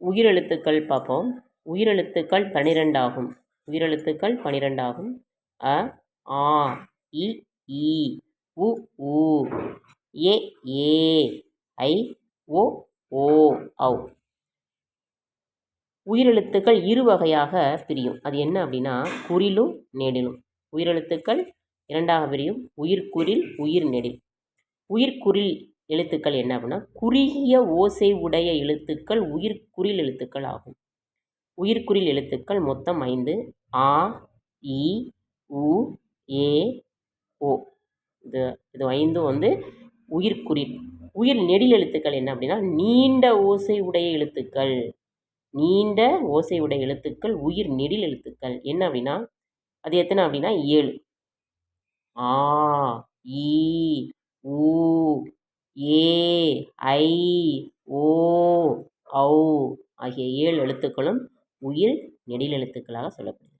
உயிரெழுத்துக்கள் பார்ப்போம். உயிரெழுத்துக்கள் பனிரெண்டாகும். உயிரெழுத்துக்கள் பனிரெண்டாகும். அ ஆ இ ஈ உ ஊ ஏ ஏ ஐ ஓ ஓ ஔ. உயிரெழுத்துக்கள் இரு வகையாக பிரியும். அது என்ன அப்படின்னா குறிலும் நெடிலும். உயிரெழுத்துக்கள் இரண்டாக பிரியும். உயிர்குறில் உயிர் நெடில். உயிர்க்குறில் எழுத்துக்கள் என்ன அப்படின்னா குறுகிய ஓசை உடைய எழுத்துக்கள் உயிர்க்குறில் எழுத்துக்கள் ஆகும். உயிர்க்குறில் எழுத்துக்கள் மொத்தம் ஐந்து ஆ இ உ ஏ ஓ. இது இது ஐந்தும் வந்து உயிர்க்குறில் உயிர் நெடில் எழுத்துக்கள் என்ன அப்படின்னா நீண்ட ஓசை உடைய எழுத்துக்கள். நீண்ட ஓசை உடைய எழுத்துக்கள் உயிர் நெடில் எழுத்துக்கள். என்ன அப்படின்னா அது எத்தனை அப்படின்னா ஏழு. ஆ ஈ ஊ ஏ ஐ ஓ ஔ ஆகிய ஏழு எழுத்துக்களும் உயிர் நெடில் எழுத்துக்களாக சொல்லப்படுகிறது.